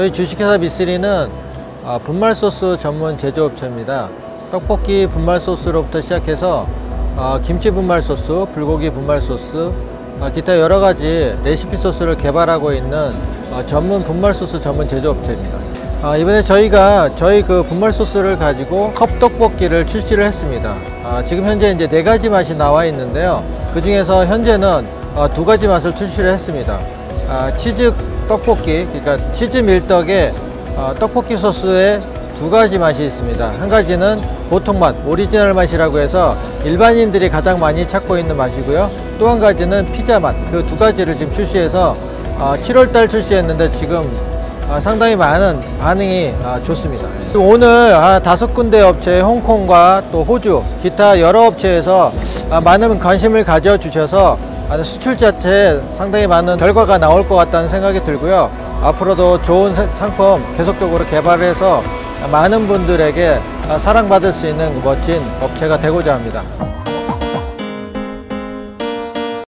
저희 주식회사 미쓰리는 아, 분말 소스 전문 제조업체입니다. 떡볶이 분말 소스로부터 시작해서 아, 김치 분말 소스, 불고기 분말 소스, 아, 기타 여러 가지 레시피 소스를 개발하고 있는 아, 전문 분말 소스 전문 제조업체입니다. 아, 이번에 저희가 저희 그 분말 소스를 가지고 컵 떡볶이를 출시를 했습니다. 아, 지금 현재 이제 네 가지 맛이 나와 있는데요. 그 중에서 현재는 어, 두 가지 맛을 출시를 했습니다. 아, 치즈 떡볶이, 그러니까 치즈 밀떡에 어, 떡볶이 소스에 두 가지 맛이 있습니다. 한 가지는 보통 맛, 오리지널 맛이라고 해서 일반인들이 가장 많이 찾고 있는 맛이고요. 또 한 가지는 피자 맛, 그 두 가지를 지금 출시해서 7월달 출시했는데 지금 아, 상당히 많은 반응이 아, 좋습니다. 오늘 아, 다섯 군데 업체, 홍콩과 또 호주, 기타 여러 업체에서 아, 많은 관심을 가져주셔서 아, 수출 자체에 상당히 많은 결과가 나올 것 같다는 생각이 들고요. 앞으로도 좋은 사- 상품 계속적으로 개발해서 많은 분들에게 아, 사랑받을 수 있는 멋진 업체가 되고자 합니다.